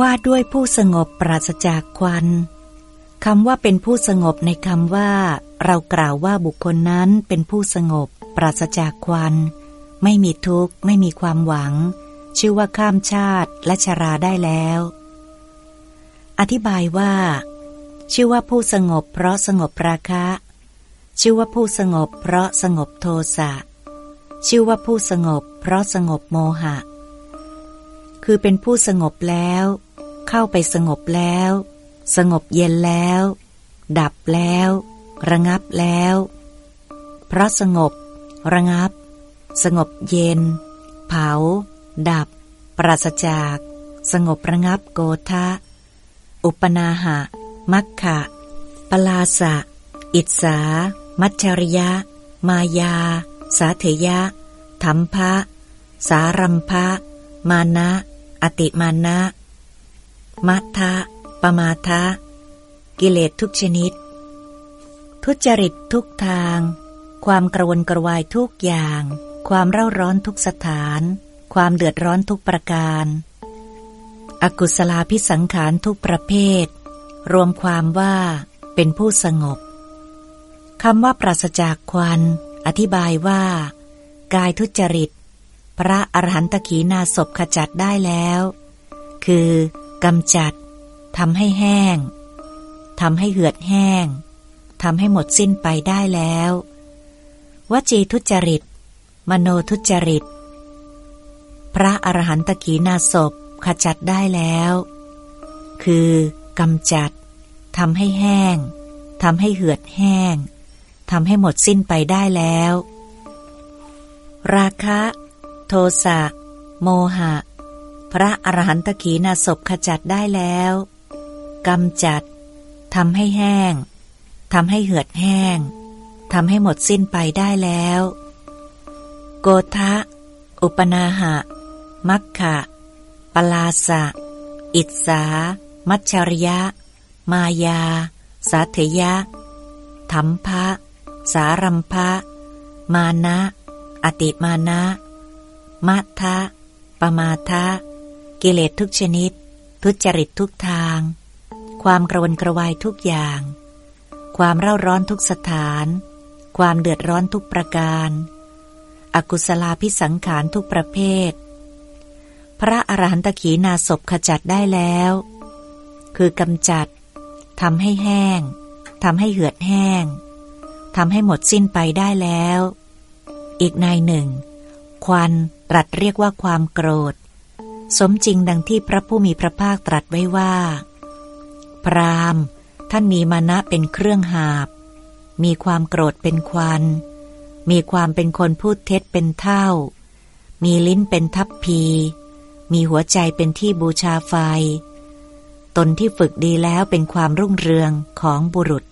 ว่าด้วยผู้สงบปราศจากควันคำว่าเป็นผู้สงบในคำว่า เรากล่าวว่าบุคคลนั้นเป็นผู้สงบ ปราศจากควัน ไม่มีทุกข์ ไม่มีความหวัง ชื่อว่าข้ามชาติและชราได้แล้ว อธิบายว่า ชื่อว่าผู้สงบ เพราะสงบราคะ ชื่อว่าผู้สงบ เพราะสงบโทสะชื่อว่าผู้สงบ เพราะสงบโมหะ คือเป็นผู้สงบแล้ว เข้าไปสงบแล้ว สงบเย็นแล้ว ดับแล้ว ระงับแล้ว เพราะสงบ ระงับ สงบเย็น เผา ดับ ปราศจาก สงบระงับโกทะ อุปนาหะ มัคคะปลาสะ อิสา มัจฉริยะ มายา สาเถยะ ธรรมภะ สารัมภะ มานะ อติมานะ มัทธะปมาทะ กิเลสทุกชนิด ทุจริตทุกทาง ความกระวนกระวายทุกอย่าง ความเร่าร้อนทุกสถาน ความเดือดร้อนทุกประการ อกุศลาพิสังขารทุกประเภท รวมความว่าเป็นผู้สงบคำว่าปราศจากควัน อธิบายว่า กายทุจริต พระอรหันตขีนาศพขจัดได้แล้ว คือ กำจัดทำให้แห้งทำให้เหือดแห้งทำให้หมดสิ้นไปได้แล้ว วจีทุจริต มโนทุจริต พระอรหันตขีนาศพขจัดได้แล้ว คือกำจัดทำให้แห้งทำให้เหือดแห้งทำให้หมดสิ้นไปได้แล้ว ราคะ โทสะ โมหะ พระอรหันตขีนาศพขจัดได้แล้วกำจัดทำให้แห้งทำให้เหือดแห้งทำให้หมดสิ้นไปได้แล้ว โกทะ อุปนาหะ มัคคะปลาสะ อิสา มัชชริยะ มายา สาเถยะธรรมภะสารัมภะ มานะ อติมานะ มัทะปมาทะ กิเลสทุกชนิด ทุจริตทุกทาง ความกระวนกระวายทุกอย่าง ความเร่าร้อนทุกสถาน ความเดือดร้อนทุกประการ อกุศลาพิสังขารทุกประเภท พระอรหันตขีนาศพขจัดได้แล้ว คือกำจัดทำให้แห้งทำให้เหือดแห้งทำให้หมดสิ้นไปได้แล้ว อีกนายหนึ่ง ควันตรัสเรียกว่าความโกรธ สมจริงดังที่พระผู้มีพระภาคตรัสไว้ว่า พรามท่านมีมานะเป็นเครื่องหาบ มีความโกรธเป็นควัน มีความเป็นคนพูดเท็จเป็นเท่า มีลิ้นเป็นทัพพี มีหัวใจเป็นที่บูชาไฟ ตนที่ฝึกดีแล้วเป็นความรุ่งเรืองของบุรุษ